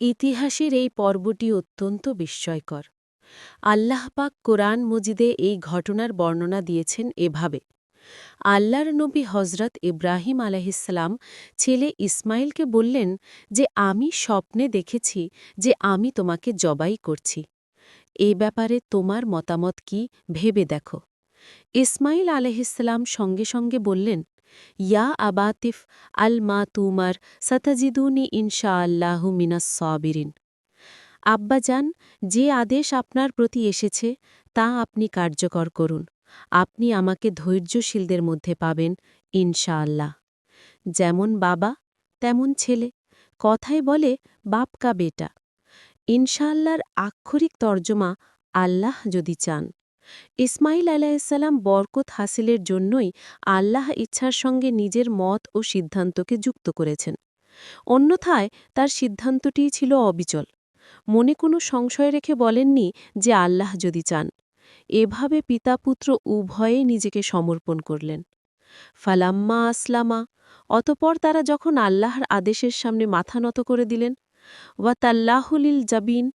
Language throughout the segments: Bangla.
ইতিহাসের এই পর্বটি অত্যন্ত বিস্ময়কর। আল্লাহ পাক কোরআন মজিদে এই ঘটনার বর্ণনা দিয়েছেন এভাবে, আল্লাহর নবী হজরত ইব্রাহিম আলাহিসাল্লাম ছেলে ইসমাইলকে বললেন যে, আমি স্বপ্নে দেখেছি যে, আমি তোমাকে জবাই করছি। এ ব্যাপারে তোমার মতামত কি? ভেবে দেখো। ইসমাইল আলহিসাল্লাম সঙ্গে সঙ্গে বললেন ইয়া আবাতিফ আল মা তুমার সতাজিদুনি ইনশা আল্লাহ মিনাস সবিরিন আব্বাজান যে আদেশ আপনার প্রতি এসেছে, তা আপনি কার্যকর করুন। আপনি আমাকে ধৈর্যশীলদের মধ্যে পাবেন ইনশাআল্লাহ যেমন বাবা, তেমন ছেলে। কথায় বলে বাপকা বেটা। ইনশাআল্লাহর আক্ষরিক তর্জমা আল্লাহ যদি চান। ইসমাইল আলাহিসাল্লাম বরকত হাসিলের জন্যই আল্লাহ ইচ্ছার সঙ্গে নিজের মত ও সিদ্ধান্তকে যুক্ত করেছেন। অন্যথায় তার সিদ্ধান্তটিই ছিল অবিচল। মনে কোনো সংশয় রেখে বলেননি যে আল্লাহ যদি চান। এভাবে পিতাপুত্র উভয়ে নিজেকে সমর্পণ করলেন। ফালাম্মা আসলামা, অতপর তারা যখন আল্লাহর আদেশের সামনে মাথা নত করে দিলেন ওয়াতাল্লাহুলিল জাবিন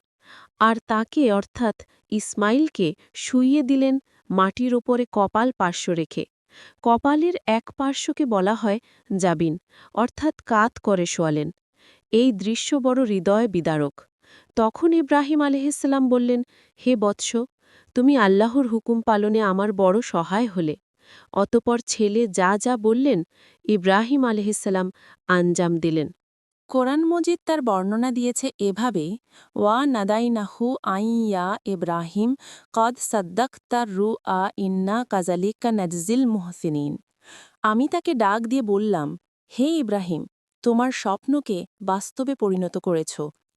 আর তাকে, অর্থাৎ ইসমাইলকে, শুইয়ে দিলেন মাটির ওপরে কপাল পার্শ্ব রেখে। কপালের এক পার্শ্বকে বলা হয় জাবিন অর্থাৎ কাত করে শোয়ালেন। এই দৃশ্য বড় হৃদয় বিদারক। তখন ইব্রাহিম আলহিসাল্লাম বললেন, হে বৎস, তুমি আল্লাহর হুকুম পালনে আমার বড় সহায় হলে। অতপর ছেলে যা যা বললেন, ইব্রাহিম আলহিসাল্লাম আঞ্জাম দিলেন। কোরআন মজিদ তার বর্ণনা দিয়েছে এভাবে, ওয়া নাদাইনাহু আইয়া ইব্রাহিম, কদ সাদ্দাক তার রু আ ইন্না কাজালিকা নাজিল মুহসিনিন। আমি তাকে ডাক দিয়ে বললাম, হে ইব্রাহিম, তোমার স্বপ্নকে বাস্তবে পরিণত করেছ।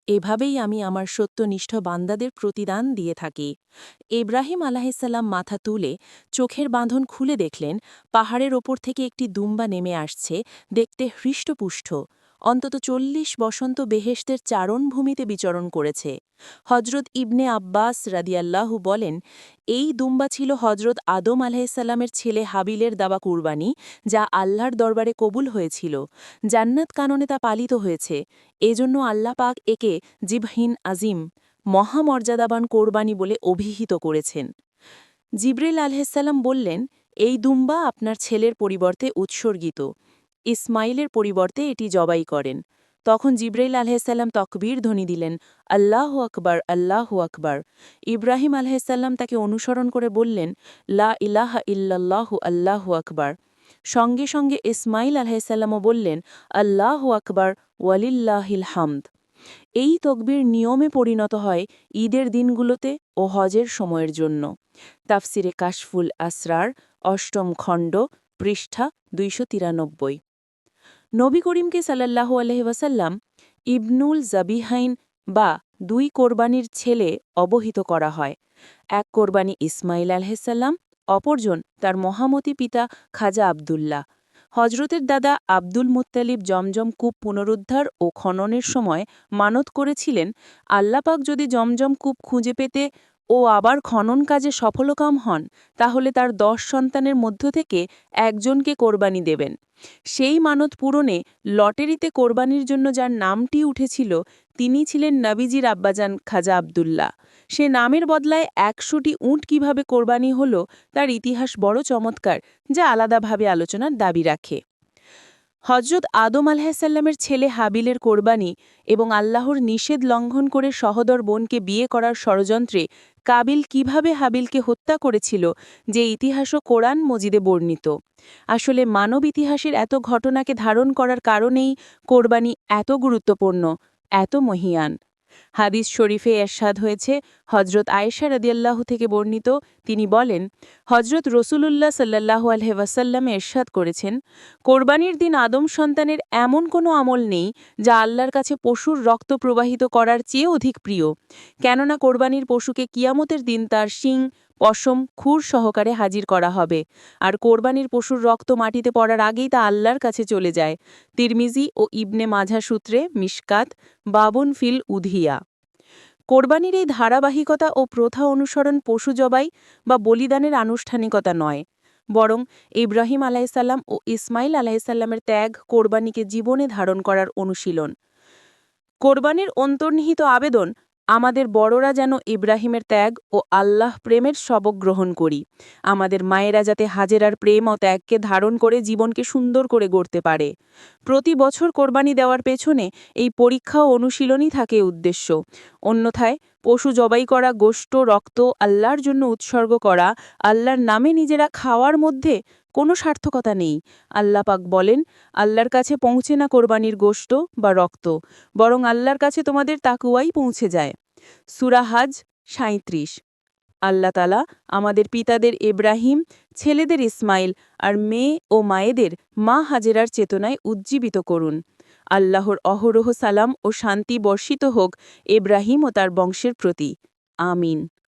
এভাবেই আমি আমার সত্যনিষ্ঠ বান্দাদের প্রতিদান দিয়ে থাকি। ইব্রাহিম আলাহিসাল্লাম মাথা তুলে চোখের বাঁধন খুলে দেখলেন, পাহাড়ের ওপর থেকে একটি দুম্বা নেমে আসছে, দেখতে হৃষ্টপুষ্ট। অন্তত চল্লিশ বসন্ত বেহেশতের চারণভূমিতে বিচরণ করেছে। হজরত ইবনে আব্বাস রাদিয়াল্লাহু বলেন, এই দুম্বা ছিল হজরত আদম আলাহিসাল্লামের ছেলে হাবিলের দাবা কুরবানি, যা আল্লাহর দরবারে কবুল হয়েছিল। জান্নাত কাননে তা পালিত হয়েছে। এজন্য আল্লাহ পাক একে জিবহিন আজিম, মহামর্যাদাবান কোরবানি বলে অভিহিত করেছেন। জিব্রিল আলহাম বললেন, এই দুম্বা আপনার ছেলের পরিবর্তে উৎসর্গিত। ইসমাইলের পরিবর্তে এটি জবাই করেন। তখন জিব্রাইল আলহাম তকবীর ধ্বনি দিলেন, আল্লাহ আকবার আল্লাহ আকবার। ইব্রাহিম আলহাম তাকে অনুসরণ করে বললেন, লা ইলাহা ইল্লাল্লাহু, আল্লাহ আকবার। সঙ্গে সঙ্গে ইসমাইল আলহাইসাল্লামও বললেন, আল্লাহ আকবার, ওয়ালিল্লাহিল হামদ। এই তকবির নিয়মে পরিণত হয় ঈদের দিনগুলোতে ও হজের সময়ের জন্য। তাফসিরে কাশফুল আসরার অষ্টম খণ্ড পৃষ্ঠা দুইশো তিরানব্বই। নবী করিমকে সাল্লাহু আলহিবাসাল্লাম ইবনুল জাবিহাইন বা দুই কোরবানির ছেলে অবহিত করা হয়। এক কোরবানি ইসমাইল আলহিসাল্লাম অপরজন তার মহামতি পিতা খাজা আবদুল্লাহ। হজরতের দাদা আব্দুল মুত্তালিব জমজম কূপ পুনরুদ্ধার ও খননের সময় মানত করেছিলেন আল্লাপাক যদি জমজম কূপ খুঁজে পেতে ও আবার খনন কাজে সফলকাম হন, তাহলে তার দশ সন্তানের মধ্য থেকে একজনকে কোরবানি দেবেন। সেই মানত পূরণে লটারিতে কোরবানির জন্য যার নামটি উঠেছিল, তিনি ছিলেন নবীজির আব্বাজান খাজা আবদুল্লাহ। সে নামের বদলায় একশোটি উঁট কীভাবে কোরবানি হল, তার ইতিহাস বড় চমৎকার, যা আলাদাভাবে আলোচনার দাবি রাখে। হজরত আদম আলাহিসাল্লামের ছেলে হাবিলের কোরবানি এবং আল্লাহর নিষেধ লঙ্ঘন করে সহদর বোনকে বিয়ে করার ষড়যন্ত্রে কাবিল কীভাবে হাবিলকে হত্যা করেছিল যে ইতিহাসও কোরআন মজিদে বর্ণিত। আসলে মানব ইতিহাসের এত ঘটনাকে ধারণ করার কারণেই কোরবানি এত গুরুত্বপূর্ণ, এত মহিয়ান। হাদিস শরীফে এরশাদ হয়েছে হজরত আয়েশা রদিয়াল্লাহু থেকে বর্ণিত, তিনি বলেন হজরত রসুলুল্লাহ সাল্লাহু আলহেওয়াসাল্লামে এরশাদ করেছেন, কোরবানির দিন আদম সন্তানের এমন কোনো আমল নেই যা আল্লাহর কাছে পশুর রক্ত প্রবাহিত করার চেয়ে অধিক প্রিয়। কেননা কোরবানির পশুকে কিয়ামতের দিন তার শিং, পশম, খুর সহকারে হাজির করা হবে। আর কোরবানির পশুর রক্ত মাটিতে পড়ার আগেই তা আল্লাহর কাছে চলে যায়। তিরমিজি ও ইবনে মাঝা সূত্রে মিশকাত, বাবুন ফিল উধিয়া। কোরবানির এই ধারাবাহিকতা ও প্রথা অনুসরণ পশু জবাই বা বলিদানের আনুষ্ঠানিকতা নয়, বরং ইব্রাহিম আলাইসাল্লাম ও ইসমাইল আলাইসাল্লামের ত্যাগ কোরবানিকে জীবনে ধারণ করার অনুশীলন। কোরবানির অন্তর্নিহিত আবেদন আমাদের বড়রা যেন ইব্রাহিমের ত্যাগ ও আল্লাহ প্রেমের সবক গ্রহণ করি। আমাদের মায়েরা যাতে হাজেরার প্রেম ও ত্যাগকে ধারণ করে জীবনকে সুন্দর করে গড়তে পারে। প্রতি বছর কোরবানি দেওয়ার পেছনে এই পরীক্ষা ও অনুশীলনই থাকে উদ্দেশ্য। অন্যথায় পশু জবাই করা গোষ্ঠ রক্ত, আল্লাহর জন্য উৎসর্গ করা, আল্লাহর নামে নিজেরা খাওয়ার মধ্যে কোনো সার্থকতা নেই। আল্লাহ পাক বলেন, আল্লাহর কাছে পৌঁছে না কোরবানির গোষ্ঠ বা রক্ত, বরং আল্লাহর কাছে তোমাদের তাকুয়াই পৌঁছে যায়। সুরা হাজ সাঁত্রিশ আল্লাহ তালা আমাদের পিতাদের ইব্রাহিম, ছেলেদের ইসমাইল আর মেয়ে ও মায়েদের মা হাজেরার চেতনায় উজ্জীবিত করুন। আল্লাহর অহরহ সালাম ও শান্তি বর্ষিত হোক ইব্রাহিম ও তার বংশের প্রতি। আমিন।